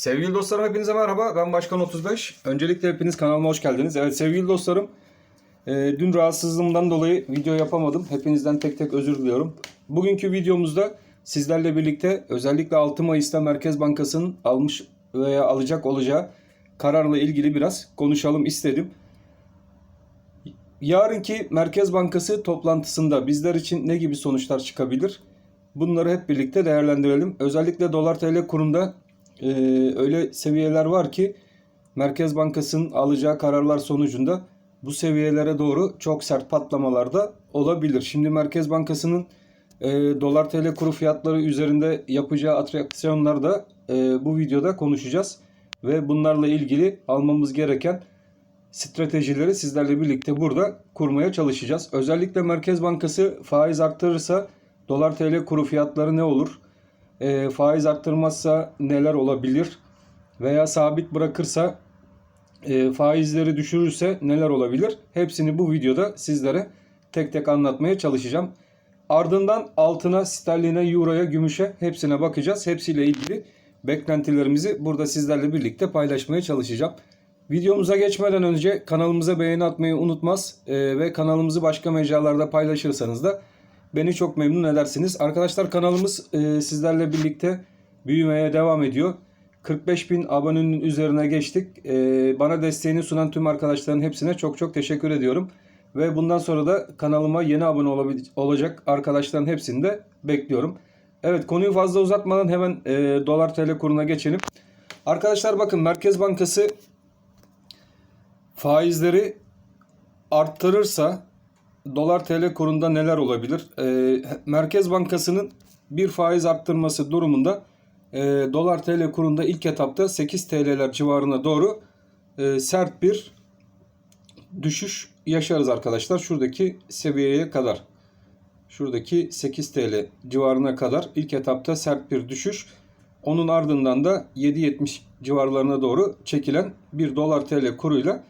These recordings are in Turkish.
Sevgili dostlarım hepinize merhaba. Ben Başkan 35. Öncelikle hepiniz kanalıma hoş geldiniz. Evet sevgili dostlarım, e, dün rahatsızlığımdan dolayı video yapamadım. Hepinizden tek tek özür diliyorum. Bugünkü videomuzda sizlerle birlikte özellikle 6 Mayıs'ta Merkez Bankası'nın almış veya alacak olacağı kararla ilgili biraz konuşalım istedim. Yarınki Merkez Bankası toplantısında bizler için ne gibi sonuçlar çıkabilir? Bunları hep birlikte değerlendirelim. Özellikle dolar TL kurunda e, öyle seviyeler var ki Merkez Bankası'nın alacağı kararlar sonucunda bu seviyelere doğru çok sert patlamalar da olabilir. Şimdi Merkez Bankası'nın e, dolar TL kuru fiyatları üzerinde yapacağı atraksiyonlar da e, bu videoda konuşacağız. Ve bunlarla ilgili almamız gereken stratejileri sizlerle birlikte burada kurmaya çalışacağız. Özellikle Merkez Bankası faiz arttırırsa dolar TL kuru fiyatları ne olur? E, faiz arttırmazsa neler olabilir? Veya sabit bırakırsa e, faizleri düşürürse neler olabilir? Hepsini bu videoda sizlere tek tek anlatmaya çalışacağım. Ardından altına, sterline, euroya, gümüşe hepsine bakacağız. Hepsiyle ilgili beklentilerimizi burada sizlerle birlikte paylaşmaya çalışacağım. Videomuza geçmeden önce kanalımıza beğeni atmayı unutmaz e, ve kanalımızı başka mecralarda paylaşırsanız da beni çok memnun edersiniz. Arkadaşlar kanalımız e, sizlerle birlikte büyümeye devam ediyor. 45 bin abonenin üzerine geçtik. E, bana desteğini sunan tüm arkadaşların hepsine çok çok teşekkür ediyorum. Ve bundan sonra da kanalıma yeni abone olacak arkadaşların hepsini de bekliyorum. Evet konuyu fazla uzatmadan hemen e, dolar TL kuruna geçelim. Arkadaşlar bakın Merkez Bankası faizleri arttırırsa dolar TL kurunda neler olabilir? Ee, Merkez Bankası'nın bir faiz arttırması durumunda e, dolar TL kurunda ilk etapta 8 TL'ler civarına doğru e, sert bir düşüş yaşarız arkadaşlar. Şuradaki seviyeye kadar. Şuradaki 8 TL civarına kadar ilk etapta sert bir düşüş. Onun ardından da 7.70 civarlarına doğru çekilen bir dolar TL kuruyla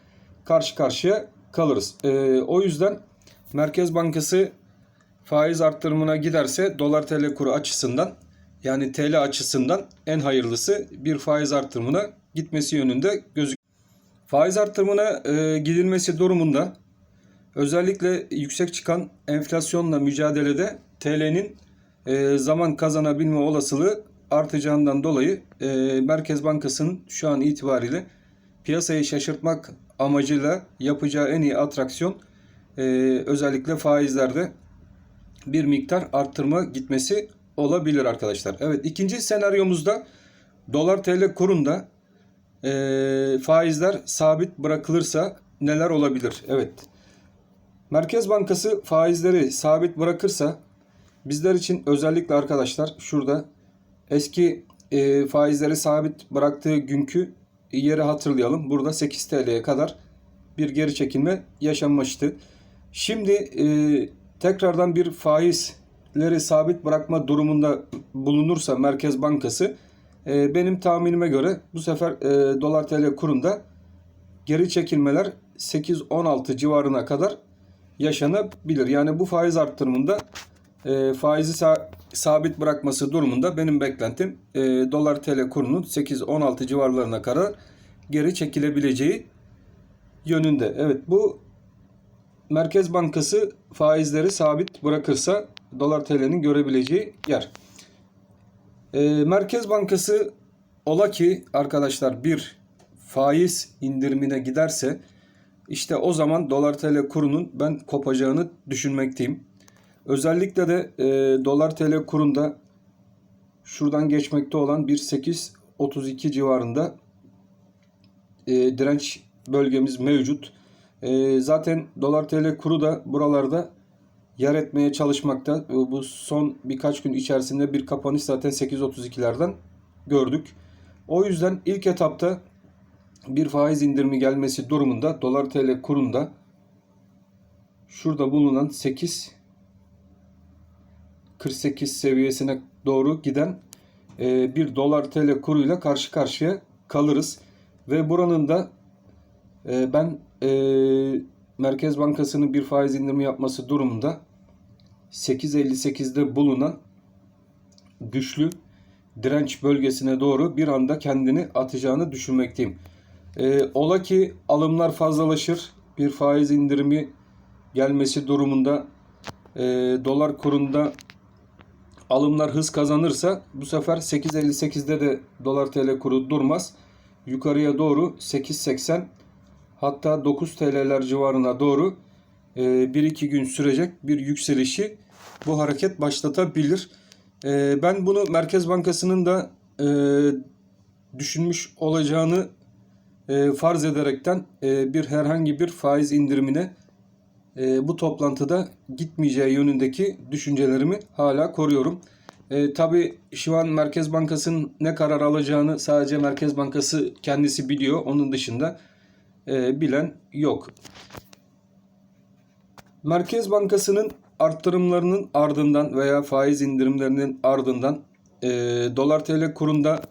karşı karşıya kalırız. Ee, o yüzden Merkez Bankası faiz arttırımına giderse dolar TL kuru açısından yani TL açısından en hayırlısı bir faiz artırımına gitmesi yönünde gözüküyor. Faiz artırımına e, gidilmesi durumunda özellikle yüksek çıkan enflasyonla mücadelede TL'nin e, zaman kazanabilme olasılığı artacağından dolayı e, Merkez Bankası'nın şu an itibariyle piyasayı şaşırtmak amacıyla yapacağı en iyi atraksiyon e, özellikle faizlerde bir miktar arttırma gitmesi olabilir arkadaşlar. Evet ikinci senaryomuzda dolar TL kurunda e, faizler sabit bırakılırsa neler olabilir? Evet. Merkez Bankası faizleri sabit bırakırsa bizler için özellikle arkadaşlar şurada eski e, faizleri sabit bıraktığı günkü yeri hatırlayalım. Burada 8 TL'ye kadar bir geri çekilme yaşanmıştı. Şimdi e, tekrardan bir faizleri sabit bırakma durumunda bulunursa Merkez Bankası e, benim tahminime göre bu sefer e, dolar TL kurunda geri çekilmeler 8-16 civarına kadar yaşanabilir. Yani bu faiz arttırımında e, faizi sa- sabit bırakması durumunda benim beklentim e, dolar TL kurunun 8-16 civarlarına kadar geri çekilebileceği yönünde. Evet bu Merkez Bankası faizleri sabit bırakırsa dolar TL'nin görebileceği yer. E, Merkez Bankası ola ki arkadaşlar bir faiz indirimine giderse işte o zaman dolar TL kurunun ben kopacağını düşünmekteyim. Özellikle de e, dolar TL kurunda şuradan geçmekte olan bir 8.32 civarında e, direnç bölgemiz mevcut. E, zaten dolar TL kuru da buralarda yer etmeye çalışmakta. E, bu son birkaç gün içerisinde bir kapanış zaten 8.32'lerden gördük. O yüzden ilk etapta bir faiz indirimi gelmesi durumunda dolar TL kurunda şurada bulunan 8 48 seviyesine doğru giden e, bir dolar TL kuruyla karşı karşıya kalırız. Ve buranın da e, ben e, Merkez Bankası'nın bir faiz indirimi yapması durumunda 8.58'de bulunan güçlü direnç bölgesine doğru bir anda kendini atacağını düşünmekteyim. Ee, ola ki alımlar fazlalaşır. Bir faiz indirimi gelmesi durumunda e, dolar kurunda alımlar hız kazanırsa bu sefer 8.58'de de dolar TL kuru durmaz. Yukarıya doğru 8.80 hatta 9 TL'ler civarına doğru 1-2 gün sürecek bir yükselişi bu hareket başlatabilir. E, Ben bunu Merkez Bankası'nın da e, düşünmüş olacağını e, farz ederekten e, bir herhangi bir faiz indirimine e, bu toplantıda gitmeyeceği yönündeki düşüncelerimi hala koruyorum. E, Tabi şu an Merkez Bankası'nın ne karar alacağını sadece Merkez Bankası kendisi biliyor. Onun dışında e, bilen yok. Merkez Bankası'nın arttırımlarının ardından veya faiz indirimlerinin ardından e, dolar TL kurunda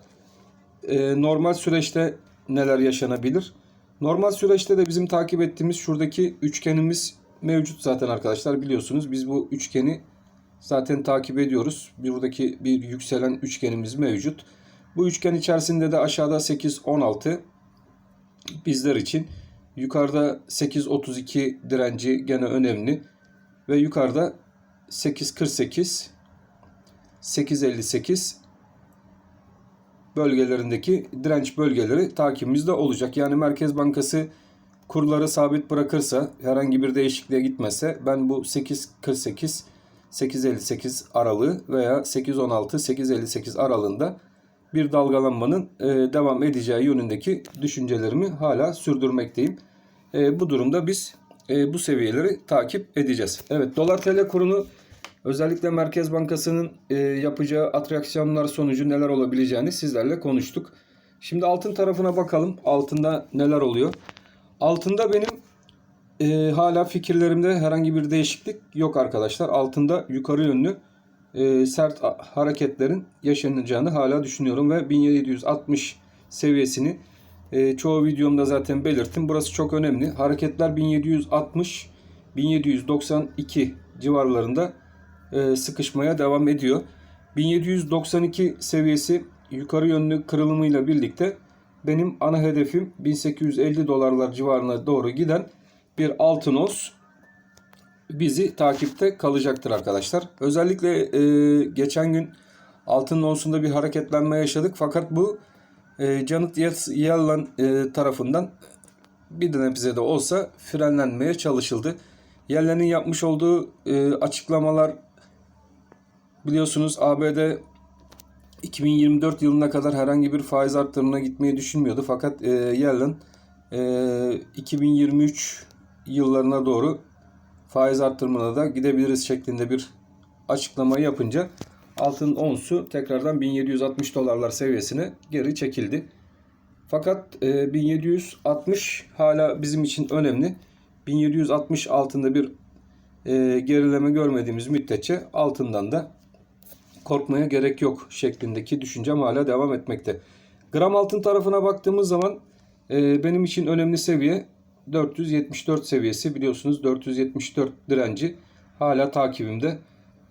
e, normal süreçte neler yaşanabilir? Normal süreçte de bizim takip ettiğimiz şuradaki üçgenimiz mevcut zaten arkadaşlar biliyorsunuz. Biz bu üçgeni zaten takip ediyoruz. Buradaki bir yükselen üçgenimiz mevcut. Bu üçgen içerisinde de aşağıda 8-16 bizler için. Yukarıda 8.32 direnci gene önemli. Ve yukarıda 8.48 8.58 bölgelerindeki direnç bölgeleri takibimizde olacak. Yani Merkez Bankası kurları sabit bırakırsa herhangi bir değişikliğe gitmezse ben bu 8.48 8.58 aralığı veya 8.16 8.58 aralığında bir dalgalanmanın e, devam edeceği yönündeki düşüncelerimi hala sürdürmekteyim. E, bu durumda biz e, bu seviyeleri takip edeceğiz. Evet dolar TL kurunu özellikle Merkez Bankası'nın e, yapacağı atraksiyonlar sonucu neler olabileceğini sizlerle konuştuk. Şimdi altın tarafına bakalım. Altında neler oluyor? Altında benim e, hala fikirlerimde herhangi bir değişiklik yok arkadaşlar. Altında yukarı yönlü e, sert hareketlerin yaşanacağını hala düşünüyorum ve 1760 seviyesini e, çoğu videomda zaten belirttim. Burası çok önemli. Hareketler 1760 1792 civarlarında e, sıkışmaya devam ediyor. 1792 seviyesi yukarı yönlü kırılımıyla birlikte benim ana hedefim 1850 dolarlar civarına doğru giden bir altın os bizi takipte kalacaktır arkadaşlar. Özellikle e, geçen gün altın onsunda bir hareketlenme yaşadık fakat bu e, Janet Yellen e, tarafından bir nebze de olsa frenlenmeye çalışıldı. Yellen'in yapmış olduğu e, açıklamalar biliyorsunuz ABD 2024 yılına kadar herhangi bir faiz arttırımına gitmeyi düşünmüyordu. Fakat e, Yellen e, 2023 yıllarına doğru faiz arttırımına da gidebiliriz şeklinde bir açıklama yapınca altın onsu tekrardan 1760 dolarlar seviyesine geri çekildi. Fakat e, 1760 hala bizim için önemli. 1760 altında bir e, gerileme görmediğimiz müddetçe altından da korkmaya gerek yok şeklindeki düşüncem hala devam etmekte. Gram altın tarafına baktığımız zaman e, benim için önemli seviye 474 seviyesi biliyorsunuz 474 direnci hala takibimde.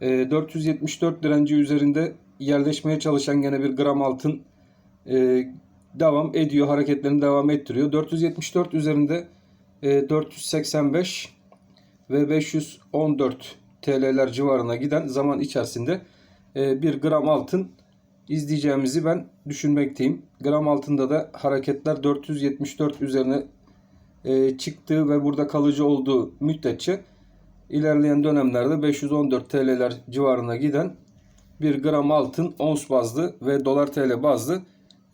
E, 474 direnci üzerinde yerleşmeye çalışan gene bir gram altın e, devam ediyor. Hareketlerini devam ettiriyor. 474 üzerinde e, 485 ve 514 TL'ler civarına giden zaman içerisinde e, bir gram altın izleyeceğimizi ben düşünmekteyim. Gram altında da hareketler 474 üzerine e, çıktığı ve burada kalıcı olduğu müddetçe ilerleyen dönemlerde 514 TL'ler civarına giden bir gram altın ons bazlı ve dolar TL bazlı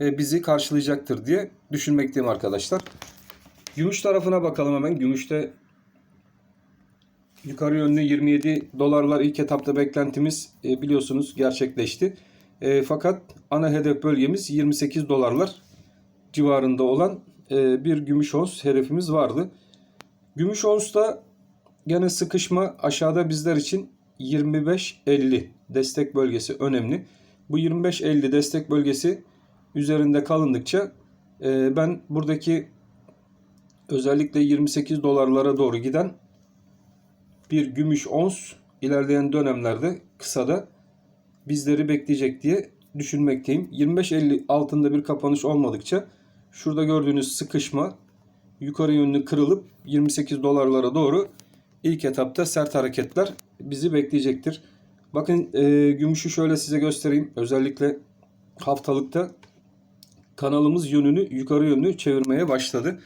e, bizi karşılayacaktır diye düşünmekteyim arkadaşlar. Gümüş tarafına bakalım hemen. Gümüşte yukarı yönlü 27 dolarlar ilk etapta beklentimiz e, biliyorsunuz gerçekleşti. E, fakat ana hedef bölgemiz 28 dolarlar civarında olan e, bir gümüş ons hedefimiz vardı. Gümüş onsta gene sıkışma aşağıda bizler için 25-50 destek bölgesi önemli. Bu 25-50 destek bölgesi üzerinde kalındıkça e, ben buradaki özellikle 28 dolarlara doğru giden bir gümüş ons ilerleyen dönemlerde kısada bizleri bekleyecek diye düşünmekteyim. 25.50 altında bir kapanış olmadıkça şurada gördüğünüz sıkışma yukarı yönlü kırılıp 28 dolarlara doğru ilk etapta sert hareketler bizi bekleyecektir. Bakın e, gümüşü şöyle size göstereyim. Özellikle haftalıkta kanalımız yönünü yukarı yönlü çevirmeye başladı.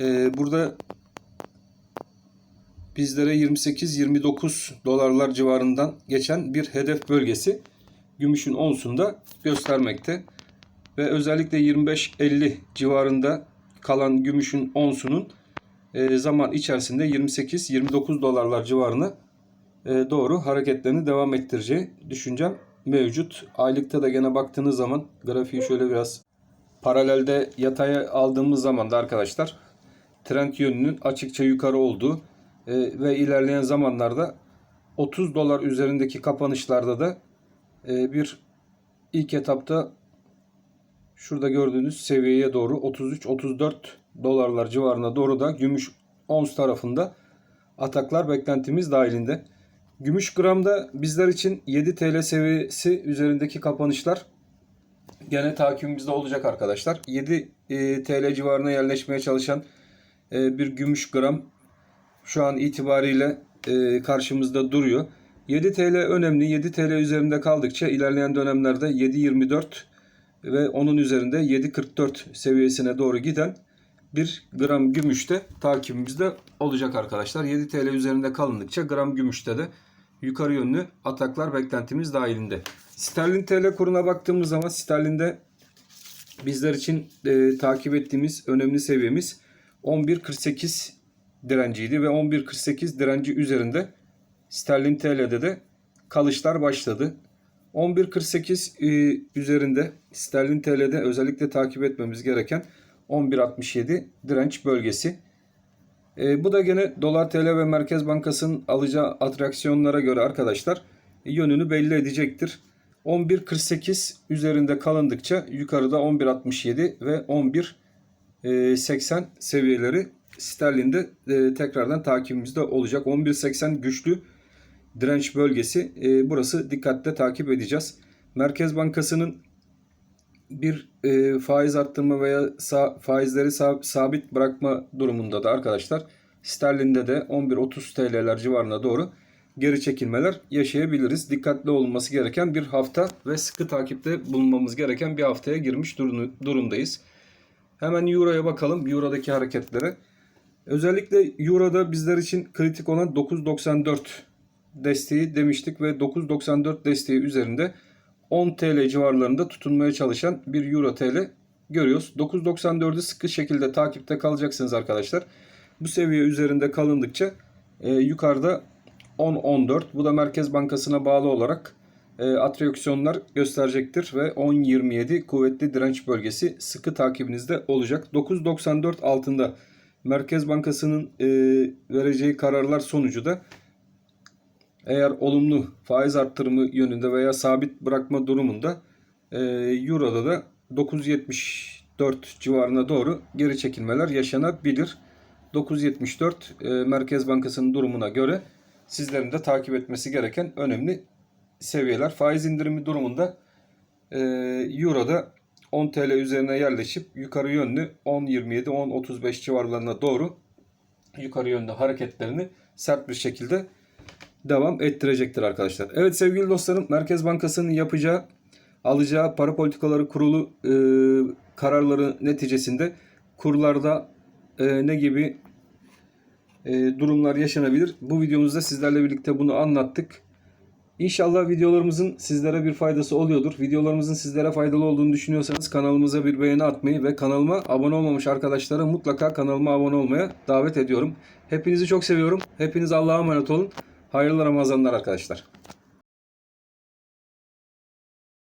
E, burada bizlere 28-29 dolarlar civarından geçen bir hedef bölgesi gümüşün onsunda göstermekte. Ve özellikle 25-50 civarında kalan gümüşün onsunun e, zaman içerisinde 28-29 dolarlar civarına e, doğru hareketlerini devam ettireceği düşüncem mevcut. Aylıkta da gene baktığınız zaman grafiği şöyle biraz paralelde yataya aldığımız zaman da arkadaşlar trend yönünün açıkça yukarı olduğu e, ve ilerleyen zamanlarda 30 dolar üzerindeki kapanışlarda da bir ilk etapta şurada gördüğünüz seviyeye doğru 33-34 dolarlar civarına doğru da gümüş ons tarafında ataklar beklentimiz dahilinde. Gümüş gramda bizler için 7 TL seviyesi üzerindeki kapanışlar gene takibimizde olacak arkadaşlar. 7 e, TL civarına yerleşmeye çalışan e, bir gümüş gram şu an itibariyle e, karşımızda duruyor. 7 TL önemli. 7 TL üzerinde kaldıkça ilerleyen dönemlerde 7.24 ve onun üzerinde 7.44 seviyesine doğru giden bir gram gümüşte takibimizde olacak arkadaşlar. 7 TL üzerinde kalındıkça gram gümüşte de yukarı yönlü ataklar beklentimiz dahilinde. Sterlin TL kuruna baktığımız zaman sterlinde bizler için e, takip ettiğimiz önemli seviyemiz 11.48 direnciydi ve 11.48 direnci üzerinde sterlin TL'de de kalışlar başladı. 11.48 e, üzerinde sterlin TL'de özellikle takip etmemiz gereken 11.67 direnç bölgesi. E, bu da gene dolar TL ve Merkez Bankası'nın alacağı atraksiyonlara göre arkadaşlar yönünü belli edecektir. 11.48 üzerinde kalındıkça yukarıda 11.67 ve 11.80 seviyeleri sterlinde e, tekrardan takibimizde olacak. 11.80 güçlü direnç bölgesi. E, burası dikkatle takip edeceğiz. Merkez Bankası'nın bir e, faiz arttırma veya sa- faizleri sa- sabit bırakma durumunda da arkadaşlar sterlinde de 11.30 TL'ler civarına doğru geri çekilmeler yaşayabiliriz. Dikkatli olması gereken bir hafta ve sıkı takipte bulunmamız gereken bir haftaya girmiş durum- durumdayız. Hemen Euro'ya bakalım. Euro'daki hareketlere. Özellikle Euro'da bizler için kritik olan 9.94 desteği demiştik ve 9.94 desteği üzerinde 10 TL civarlarında tutunmaya çalışan bir Euro TL görüyoruz. 9.94'ü sıkı şekilde takipte kalacaksınız arkadaşlar. Bu seviye üzerinde kalındıkça e, yukarıda 10.14 bu da Merkez Bankası'na bağlı olarak e, atraksiyonlar gösterecektir ve 10.27 kuvvetli direnç bölgesi sıkı takibinizde olacak. 9.94 altında Merkez Bankası'nın e, vereceği kararlar sonucu da eğer olumlu faiz arttırımı yönünde veya sabit bırakma durumunda e, Euro'da da 9.74 civarına doğru geri çekilmeler yaşanabilir. 9.74 e, Merkez Bankası'nın durumuna göre sizlerin de takip etmesi gereken önemli seviyeler. Faiz indirimi durumunda e, Euro'da 10 TL üzerine yerleşip yukarı yönlü 10.27 10.35 civarlarına doğru yukarı yönlü hareketlerini sert bir şekilde devam ettirecektir arkadaşlar. Evet sevgili dostlarım Merkez Bankası'nın yapacağı alacağı para politikaları kurulu e, kararları neticesinde kurlarda e, ne gibi e, durumlar yaşanabilir. Bu videomuzda sizlerle birlikte bunu anlattık. İnşallah videolarımızın sizlere bir faydası oluyordur. Videolarımızın sizlere faydalı olduğunu düşünüyorsanız kanalımıza bir beğeni atmayı ve kanalıma abone olmamış arkadaşlara mutlaka kanalıma abone olmaya davet ediyorum. Hepinizi çok seviyorum. Hepiniz Allah'a emanet olun. Hayırlı Ramazanlar arkadaşlar.